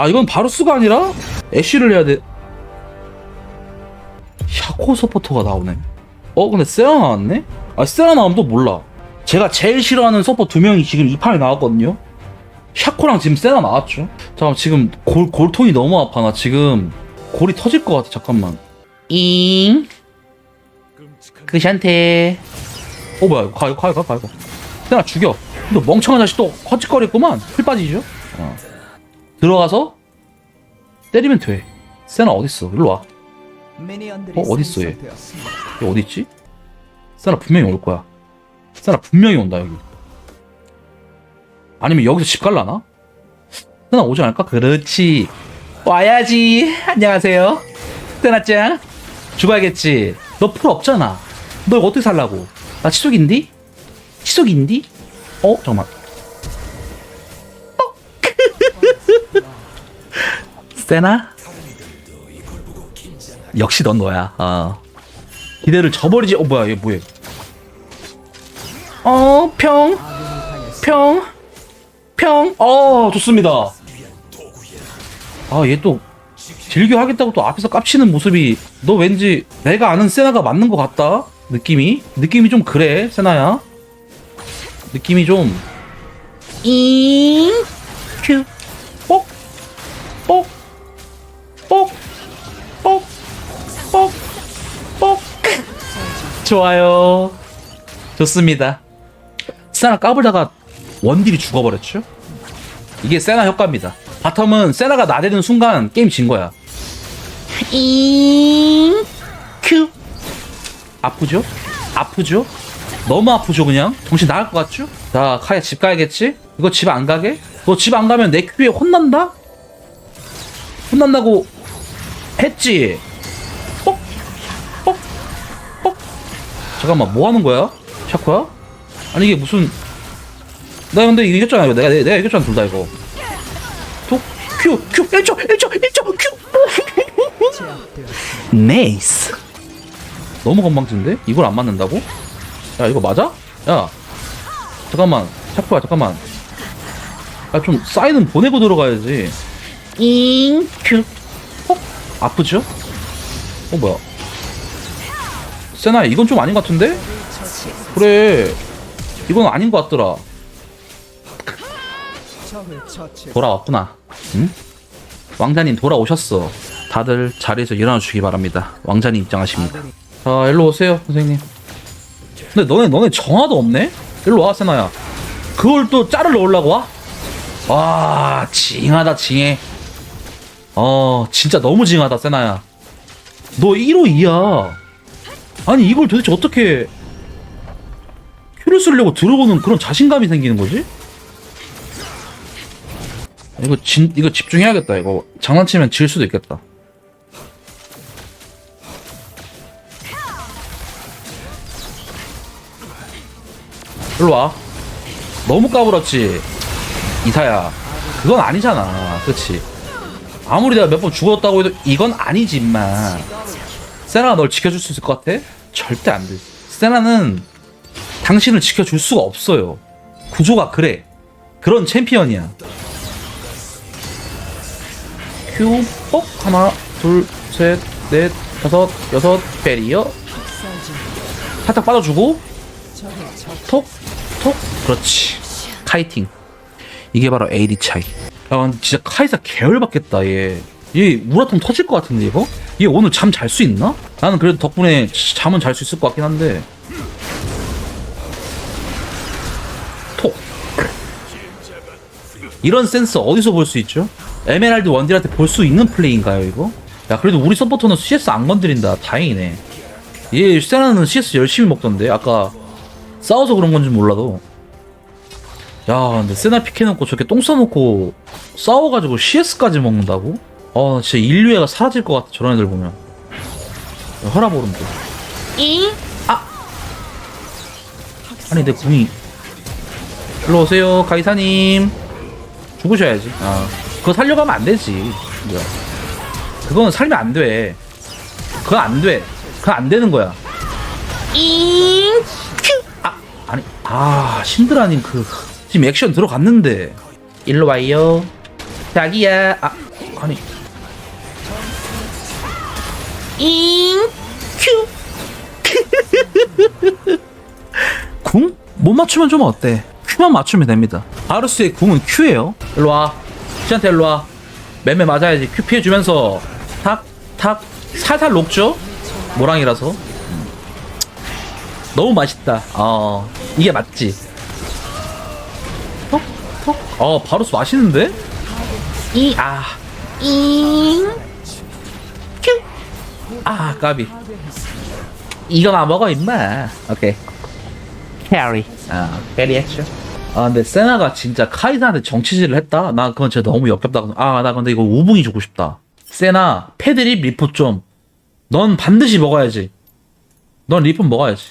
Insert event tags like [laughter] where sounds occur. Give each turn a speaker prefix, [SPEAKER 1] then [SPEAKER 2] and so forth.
[SPEAKER 1] 아 이건 바루스가 아니라 애쉬를 해야 돼. 샤코 서포터가 나오네. 어 근데 세라 나왔네? 아 세라 나오면 또 몰라. 제가 제일 싫어하는 서포 두 명이 지금 이 판에 나왔거든요. 샤코랑 지금 세라 나왔죠. 잠깐 지금 골, 골통이 너무 아파. 나 지금 골이 터질 것 같아. 잠깐만. 잉? 그샨테. 어 뭐야. 이거 가 이거 가 이거 가 이거 세라 죽여. 너 멍청한 자식 또 헛짓거리구만. 풀 빠지죠? 어. 들어가서 때리면 돼 세나 어딨어 일로 와 어, 어딨어, 얘? 어디 있지? 세나 분명히 올 거야. 세나 분명히 온다 여기. 아니면 여기서 집 갈라나? 세나 오지 않을까? 그렇지. 와야지. 안녕하세요. 세나짱. 죽어야겠지. 너 풀 없잖아. 너 이거 어떻게 살라고? 나 치속인디? 치속인디? 어 잠깐만. 세나? 역시 넌 너야. 어. 기대를 저버리지. 어 뭐야 얘 뭐해? 어 평, 평, 평. 어 좋습니다. 아 얘 또 즐겨 하겠다고 또 앞에서 깝치는 모습이 너 왠지 내가 아는 세나가 맞는 것 같다. 느낌이 느낌이 좀 그래 세나야. 느낌이 좀 잉, 큐, 뽁, 뽁. 좋아요. 좋습니다. 세나 까불다가 원딜이 죽어버렸죠? 이게 세나 효과입니다. 바텀은 세나가 나대는 순간 게임 진 거야. 잉, 큐. 아프죠? 아프죠? 너무 아프죠, 그냥? 정신 나갈 것 같죠? 자, 카야 집 가야겠지? 이거 집 안 가게? 너 집 안 가면 내 큐에 혼난다? 혼난다고 했지? 잠깐만, 뭐 하는 거야? 샤코야? 아니, 이게 무슨. 나 근데 이겼잖아, 이거. 내가, 내가, 이겼잖아, 둘 다 이거. 톡, 큐, 큐, 1초, 1초, 1초, 큐. [laughs] 네이스. 너무 건방진데? 이걸 안 맞는다고? 야, 이거 맞아? 야. 잠깐만. 샤코야, 잠깐만. 야, 좀 사인은 보내고 들어가야지. 잉, 큐. 어? 아프죠? 어, 뭐야. 세나, 이건 좀 아닌 것 같은데? 그래. 이건 아닌 것 같더라. 돌아왔구나. 응? 왕자님 돌아오셨어. 다들 자리에서 일어나 주시기 바랍니다. 왕자님 입장하십니다. 자, 일로 오세요, 선생님. 근데 너네, 너네 정화도 없네? 일로 와, 세나야. 그걸 또 짤을 넣으려고 와? 와, 징하다, 징해. 어, 진짜 너무 징하다, 세나야. 너 1호 2야. 아니, 이걸 도대체 어떻게 큐를 쓰려고 들어오는 그런 자신감이 생기는 거지? 이거 진, 이거 집중해야겠다, 이거. 장난치면 질 수도 있겠다. 일로 와. 너무 까불었지. 이사야. 그건 아니잖아. 그치? 아무리 내가 몇 번 죽었다고 해도 이건 아니지, 임마. 세나가 널 지켜줄 수 있을 것 같아? 절대 안 돼. 세나는 당신을 지켜줄 수가 없어요. 구조가 그래. 그런 챔피언이야. 큐, 뻑, 하나, 둘, 셋, 넷, 다섯, 여섯, 베리어. 살짝 빠져주고. 톡, 톡. 그렇지. 카이팅. 이게 바로 AD 차이. 야, 근데 진짜 카이사 계열받겠다, 얘. 얘 우라통 터질 것 같은데, 이거? 얘 오늘 잠 잘 수 있나? 나는 그래도 덕분에 잠은 잘 수 있을 것 같긴 한데. 톡. 이런 센스 어디서 볼 수 있죠? 에메랄드 원딜한테 볼 수 있는 플레이인가요, 이거? 야, 그래도 우리 서포터는 CS 안 건드린다. 다행이네. 얘 세나는 CS 열심히 먹던데. 아까 싸워서 그런 건지 몰라도 야 근데 세나 피해놓고 저렇게 똥 싸놓고 싸워가지고 CS까지 먹는다고? 아 진짜 인류애가 사라질 것 같아 저런 애들 보면. 혈압오름도. 잉? 아! 아니 내 궁이. 일로 오세요 가이사님. 죽으셔야지. 아 그거 살려가면 안 되지. 뭐야. 그거는 살면 안돼. 그건 안돼. 그건 안 되는 거야. 잉 큐! 아 아니 아 신드라님 그 지금 액션 들어갔는데. 일로 와요. 자기야. 아 아니. 잉, 큐. [laughs] 궁? 못 맞추면 좀 어때? 큐만 맞추면 됩니다. 바루스의 궁은 큐예요. 일로 와. 씨한테 일로 와. 매매 맞아야지. 큐 피해주면서 탁, 탁, 살살 녹죠? 모랑이라서. 음. 너무 맛있다. 어, 이게 맞지? 톡, 톡. 어, 바루스 맛있는데? 이, 아, 잉, 큐. 아, 까비. 이거 나 먹어, 임마. 오케이. 캐리. 아, 캐리 액션. 아, 근데 세나가 진짜 카이사한테 정치질을 했다? 나 그건 진짜 너무 역겹다. 아, 나 근데 이거 우붕이 주고 싶다. 세나, 패드립 리포 좀. 넌 반드시 먹어야지. 넌 리포 먹어야지.